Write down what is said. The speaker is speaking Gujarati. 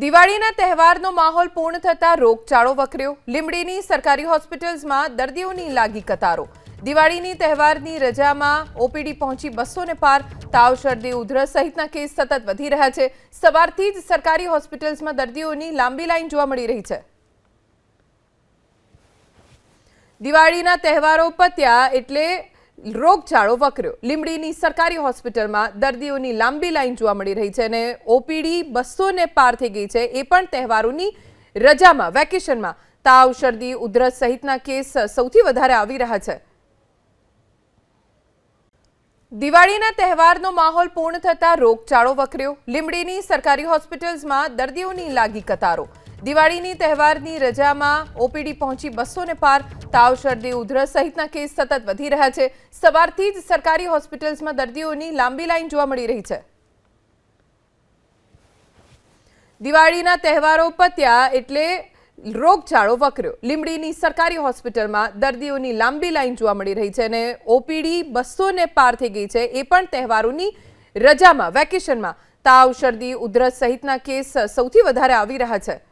દિવાળીના તહેવારનો માહોલ પૂર્ણ થતા રોગચાળો વકર્યો. લીંબડીની સરકારી હોસ્પિટલ્સમાં દર્દીઓની લાગી કતારો. દિવાળીની તહેવારની રજામાં ઓપીડી પહોંચી બસો ને પાર. તાવ, શરદી, ઉધરસ સહિતના કેસ સતત વધી રહ્યા છે. સવારથી જ સરકારી હોસ્પિટલ્સમાં દર્દીઓની લાંબી લાઈન જોવા મળી રહી છે. દિવાળીના તહેવારો પત્યા એટલે રોગચાળો વકર્યો. લીમડીની સરકારી હોસ્પિટલમાં દર્દીઓની લાંબી લાઈન જોવા મળી રહી છે અને ઓપીડી બસો ને પાર થઈ ગઈ છે. એ પણ તહેવારોની રજામાં, વેકેશનમાં. તાવ, શરદી, ઉધરસ સહિતના કેસ સૌથી વધારે આવી રહ્યા છે. દિવાળીના તહેવારનો માહોલ પૂર્ણ થતા રોગચાળો વકર્યો. લીમડીની સરકારી હોસ્પિટલ્સમાં દર્દીઓની લાગી કતારો. દિવાળીની તહેવારની રજામાં ઓપીડી પહોંચી બસો ને પાર. તાવ, શરદી, ઉધરસ સહિતના કેસ સતત વધી રહ્યા છે. સવારથી જ સરકારી હોસ્પિટલ્સમાં દર્દીઓની લાંબી લાઈન જોવા મળી રહી છે. દિવાળીના તહેવારો પત્યા એટલે રોગચાળો વકર્યો. લીમડીની સરકારી હોસ્પિટલમાં દર્દીઓની લાંબી લાઈન જોવા મળી રહી છે અને ઓપીડી બસો ને પાર થઈ ગઈ છે. એ પણ તહેવારોની રજામાં, વેકેશનમાં. તાવ, શરદી, ઉધરસ સહિતના કેસ સૌથી વધારે આવી રહ્યા છે.